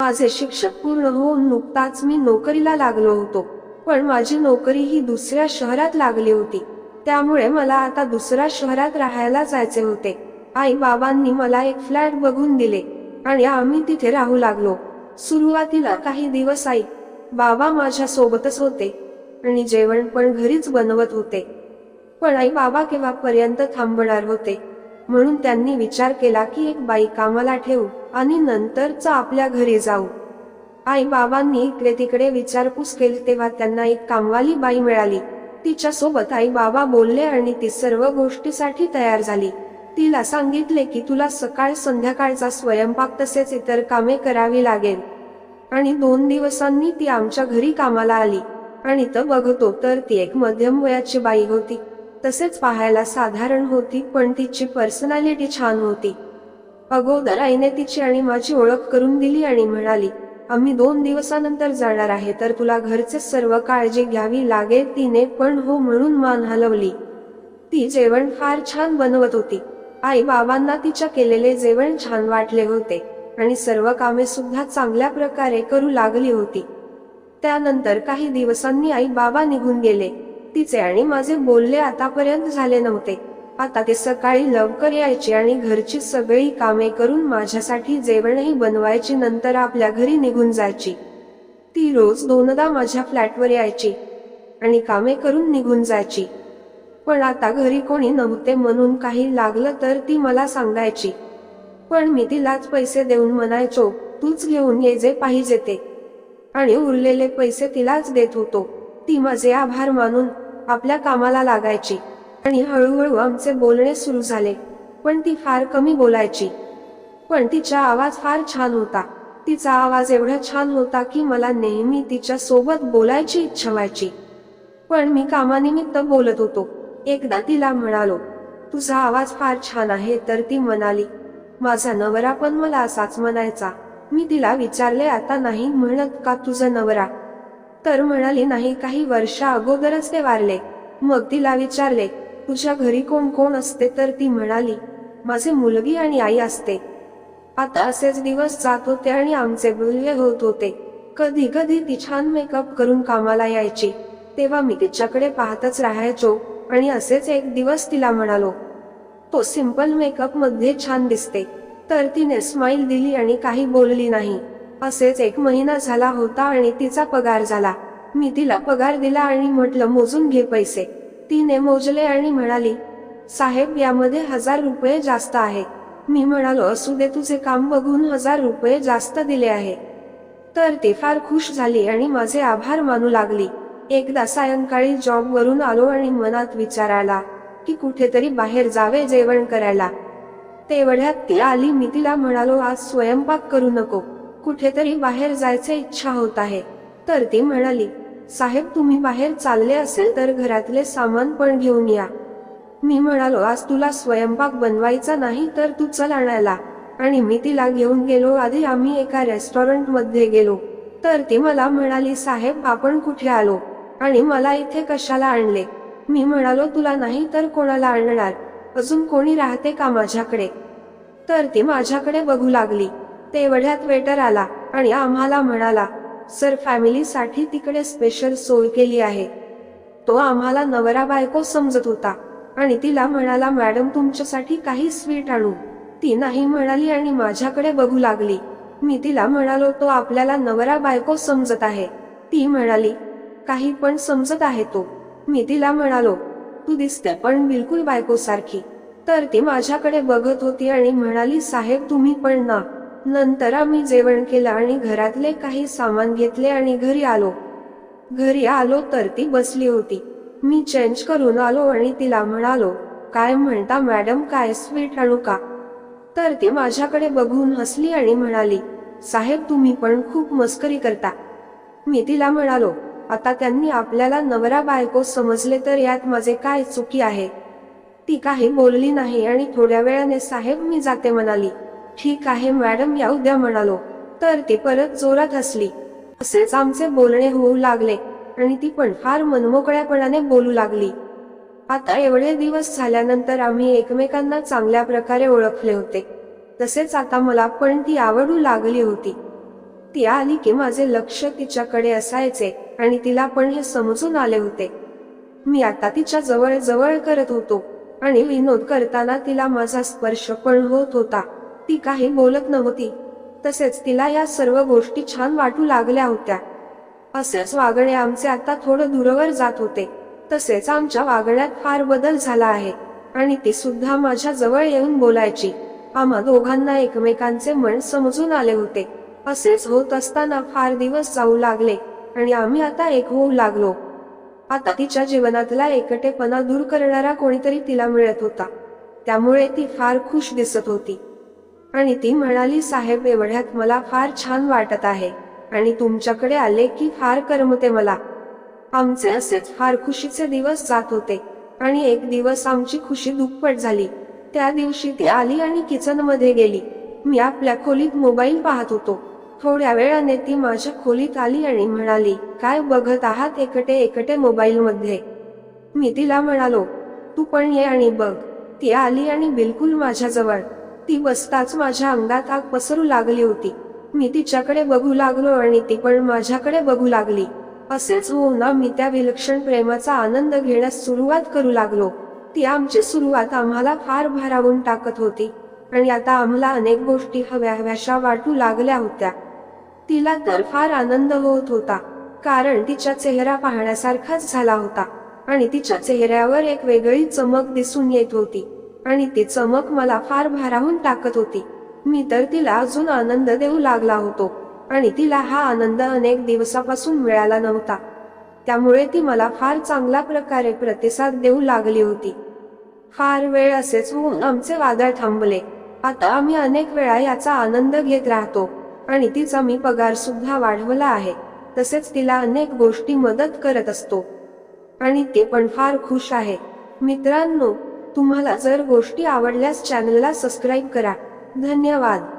माझे शिक्षक पूर्ण होऊन नुकताच मी नोकरीला लागलो होतो. पण माझी नोकरी ही दुसऱ्या शहरात लागली होती. त्यामुळे मला आता दुसऱ्या शहरात राहायला जायचे होते. आई बाबांनी मला एक फ्लॅट बघून दिले. आणि आम्ही तिथे राहू लागलो. सुरुवातीला काही दिवस आई बाबा माझ्या सोबतच होते. आणि जेवण पण घरीच बनवत होते. पण आई बाबा केव्हापर्यंत थांबणार होते? म्हणून त्यांनी विचार केला की एक बाई कामाला ठेवू आणि नंतरच आपल्या घरी जाऊ. आई बाबांनी इकडे तिकडे विचारपूस केली तेव्हा त्यांना एक कामवाली बाई मिळाली. तिच्या सोबत आई बाबा बोलले आणि ती सर्व गोष्टीसाठी तयार झाली. तिला सांगितले की तुला सकाळ संध्याकाळचा स्वयंपाक तसेच इतर कामे करावी लागेल. आणि दोन दिवसांनी ती आमच्या घरी कामाला आली. आणि तर बघतो तर ती एक मध्यम वयाची बाई होती. तसेच पाहायला साधारण होती पण तिची पर्सनॅलिटी छान होती. अगोदर आईने तिची आणि माझी ओळख करून दिली आणि म्हणाली आम्ही दोन दिवसानंतर जाणार आहे तर तुला घरचे सर्व काळजी घ्यावी लागेल तिने पण हो म्हणून मान हलवली ती जेवण फार छान बनवत होती. आई बाबांना तिच्या केलेले जेवण छान वाटले होते आणि सर्व कामे सुद्धा चांगल्या प्रकारे करू लागली होती. त्यानंतर काही दिवसांनी आई बाबा निघून गेले. तिचे आणि माझे बोलले आतापर्यंत झाले नव्हते. आता ते सकाळी लवकर यायचे आणि घरची सगळी कामे करून माझ्यासाठी जेवणही बनवायची नंतर आपल्या घरी निघून जायची. ती रोज दोनदा माझ्या फ्लॅटवर यायची आणि कामे करून निघून जायची. पण आता घरी कोणी नव्हते म्हणून काही लागलं तर ती मला सांगायची. पण मी तिलाच पैसे देऊन म्हणायचो तूच घेऊन ये जे पाहिजे ते. आणि उरलेले पैसे तिलाच देत होतो. ती माझे आभार मानून आपल्या कामाला लागायची. आणि हळूहळू आमचे बोलणे सुरू झाले. पण ती फार कमी बोलायची. पण तिचा आवाज फार छान होता. तिचा आवाज एवढा छान होता की मला नेहमी तिच्या सोबत बोलायची इच्छा व्हायची. पण मी कामानिमित्त बोलत होतो. एकदा तिला म्हणालो तुझा आवाज फार छान आहे तर ती म्हणाली माझा नवरा पण मला असाच म्हणायचा. मी तिला विचारले आता नाही म्हणत का तुझा नवरा? तर म्हणाली नाही काही वर्षा अगोदरच ते वारले. मग तिला विचारले तुझ्या घरी कोण कोण असते? तर ती म्हणाली माझे मुलगी आणि आई असते. आता असेच दिवस जात होते आणि आमचे बोलणे होत होते. कधी कधी ती छान मेकअप करून कामाला यायची. तेव्हा मी तिच्याकडे पाहतच राहायचो आणि असेच एक दिवस तिला म्हणालो तो सिंपल मेकअपमध्ये छान दिसते. तर तिने स्माइल दिली आणि काही बोलली नाही. असेच एक महिना झाला होता आणि तिचा पगार झाला. मी तिला पगार दिला आणि म्हटलं मोजून घे पैसे. तिने मोजले आणि म्हणाली साहेब यामध्ये हजार रुपये जास्त आहे मी म्हणालो असू दे तुझे काम बघून हजार रुपये जास्त दिले आहे. तर ती फार खुश झाली आणि माझे आभार मानू लागली. एकदा सायंकाळी जॉब वरून आलो आणि मनात विचार आला की कुठेतरी बाहेर जावे जेवण करायला. तेवढ्यात ती आली मी तिला म्हणालो आज स्वयंपाक करू नको. कुठेतरी बाहेर जायचे इच्छा होत आहे. तर ती म्हणाली साहेब तुम्ही बाहेर चालले असेल तर घरातले सामान पण घेऊन या. मी म्हणालो आज तुला स्वयंपाक बनवायचा नाही तर तू चल आणायला. आणि मी तिला घेऊन गेलो. आधी आम्ही एका रेस्टॉरंटमध्ये गेलो. तर ती मला म्हणाली साहेब आपण कुठे आलो? आणि मला इथे कशाला आणले? मी म्हणालो तुला नाही तर कोणाला आणणार? अजून कोणी राहते का माझ्याकडे? तर ती माझ्याकडे बघू लागली. तेवढ्यात वेटर आला आणि आम्हाला म्हणाला सर फॅमिलीसाठी तिकडे स्पेशल सोय केली आहे. तो आम्हाला नवरा बायको समजत होता आणि तिला म्हणाला मॅडम तुमच्यासाठी काही स्वीट आणू. ती नाही म्हणाली आणि माझ्याकडे बघू लागली. मी तिला म्हणालो तो आपल्याला नवरा बायको समजत आहे. ती म्हणाली काही पण समजत आहे तो. मी तिला म्हणालो तू दिसते पण बिलकुल बायकोसारखी. तर ती माझ्याकडे बघत होती आणि म्हणाली साहेब तुम्ही पण ना. नंतर आम्ही जेवण केलं आणि घरातले काही सामान घेतले आणि घरी आलो. घरी आलो तर ती बसली होती. मी चेंज करून आलो आणि तिला म्हणालो काय म्हणता मॅडम काय स्वीट आणू का तर ती माझ्याकडे बघून हसली आणि म्हणाली साहेब तुम्ही पण खूप मस्करी करता. मी तिला म्हणालो आता त्यांनी आपल्याला नवरा बायको समजले तर यात माझे काय चुकी आहे? ती काही बोलली नाही आणि थोड्या वेळाने साहेब मी जाते म्हणाली. ठीक आहे मॅडम या उद्या म्हणालो. तर ती परत जोरात हसली. असेच आमचे बोलणे होऊ लागले आणि ती पण फार मनमोकळ्यापणाने बोलू लागली. आता एवढे दिवस झाल्यानंतर आम्ही एकमेकांना चांगल्या प्रकारे ओळखले होते. तसेच आता मला पण ती आवडू लागली होती. ती आली की माझे लक्ष तिच्याकडे असायचे आणि तिला पण हे समजून आले होते. मी आता तिच्या जवळ जवळ करत होतो आणि विनोद करताना तिला माझा स्पर्श पण होत होता. ती काही बोलत नव्हती. तसेच तिला या सर्व गोष्टी छान वाटू लागल्या होत्या. असेच वागणे आमचे आता थोडं दूरवर जात होते. तसेच आमच्या वागण्यात फार बदल झाला आहे. आणि ती सुद्धा माझ्या जवळ येऊन बोलायची. आम्हा दोघांना एकमेकांचे मन समजून आले होते. असेच होत असताना फार दिवस जाऊ लागले. आणि आम्ही आता एक होऊ लागलो. आता तिच्या जीवनातला एकटेपणा दूर करणारा कोणीतरी तिला मिळत होता. त्यामुळे ती फार खुश दिसत होती. आणि ती म्हणाली साहेब एवढ्यात मला फार छान वाटत आहे आणि तुमच्याकडे आले की फार करमते मला. आमचे असेच फार खुशीचे दिवस जात होते आणि एक दिवस आमची खुशी दुप्पट झाली. त्या दिवशी ती आली आणि किचनमध्ये गेली. मी आपल्या खोलीत मोबाईल पाहत होतो. थोड्या वेळाने ती माझ्या खोलीत आली आणि म्हणाली काय बघत आहात एकटे एकटे मोबाईल मध्ये मी तिला म्हणालो तू पण ये आणि बघ. ती आली आणि बिलकुल माझ्याजवळ ती बसताच माझ्या अंगात आग पसरू लागली होती. मी तिच्याकडे बघू लागलो आणि ती पण माझ्याकडे बघू लागली. असेच होऊन मी त्या विलक्षण प्रेमाचा आनंद घेण्यास सुरुवात करू लागलो. ती आमची सुरुवात आम्हाला फार भारावून टाकत होती. आणि आता आम्हाला अनेक गोष्टी हव्या हव्याशा वाटू लागल्या होत्या. तिला तर फार आनंद होत होता कारण तिचा चेहरा पाहण्यासारखाच झाला होता. आणि तिच्या चेहऱ्यावर एक वेगळी चमक दिसून येत होती. आणि ती चमक मला फार भारावून टाकत होती. मी तर तिला अजून आनंद देऊ लागला होतो आणि तिला हा आनंद अनेक दिवसापासून मिळाला नव्हता. त्यामुळे ती मला फार चांगल्या प्रकारे प्रतिसाद देऊ लागली होती. फार वेळ असेच होऊन आमचे वादळ थांबले. आता आम्ही अनेक वेळा याचा आनंद घेत राहतो आणि तिचा मी पगार सुद्धा वाढवला आहे. तसेच तिला अनेक गोष्टी मदत करत असतो. आणि ते पण फार खुश आहे. मित्रांनो तुम्हाला जर गोष्टी आवडल्यास चॅनलला सबस्क्राईब करा. धन्यवाद.